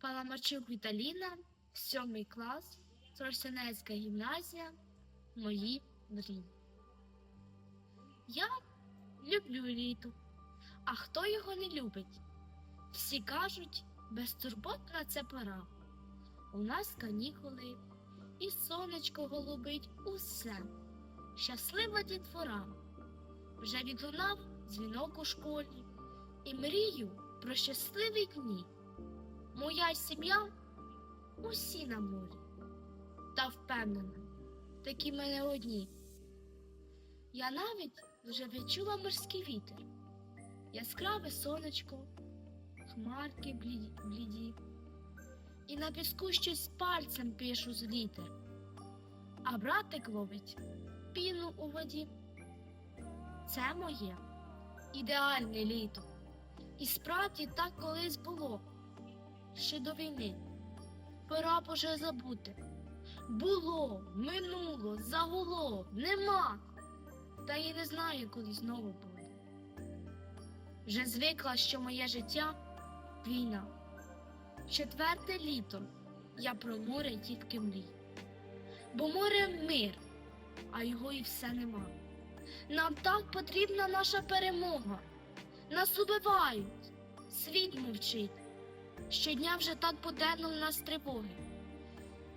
Паламарчук Віталіна, сьомий клас, Тростянецька гімназія, мої мрії. Я люблю літо, а хто його не любить? Всі кажуть, безтурботна це пора. У нас канікули, і сонечко голубить усе. Щаслива дітвора. Вже відлунав дзвінок у школі і мрію про щасливі дні. Моя сім'я усі на морі. Та впевнена, такі мене одні. Я навіть вже відчула морський вітер, яскраве сонечко, хмарки бліді. І на піску щось пальцем пишу з літер, а братик ловить піну у воді. Це моє ідеальне літо. І справді так колись було ще до війни. Пора б забути. Було, минуло, загуло, нема. Та й не знаю, коли знову буде. Вже звикла, що моє життя війна. Четверте літо я про море тільки мрій. Бо море мир, а його і все нема. Нам так потрібна наша перемога. Нас убивають, світ мовчить. Щодня вже так буденно в нас тривоги.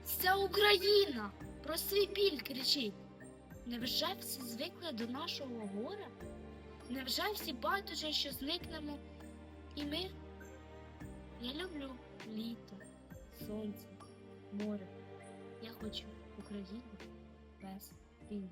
Вся Україна про свій біль кричить. Невже всі звикли до нашого горя? Невже всі байдуже, що зникнемо? І ми? Я люблю літо, сонце, море. Я хочу Україну без війни.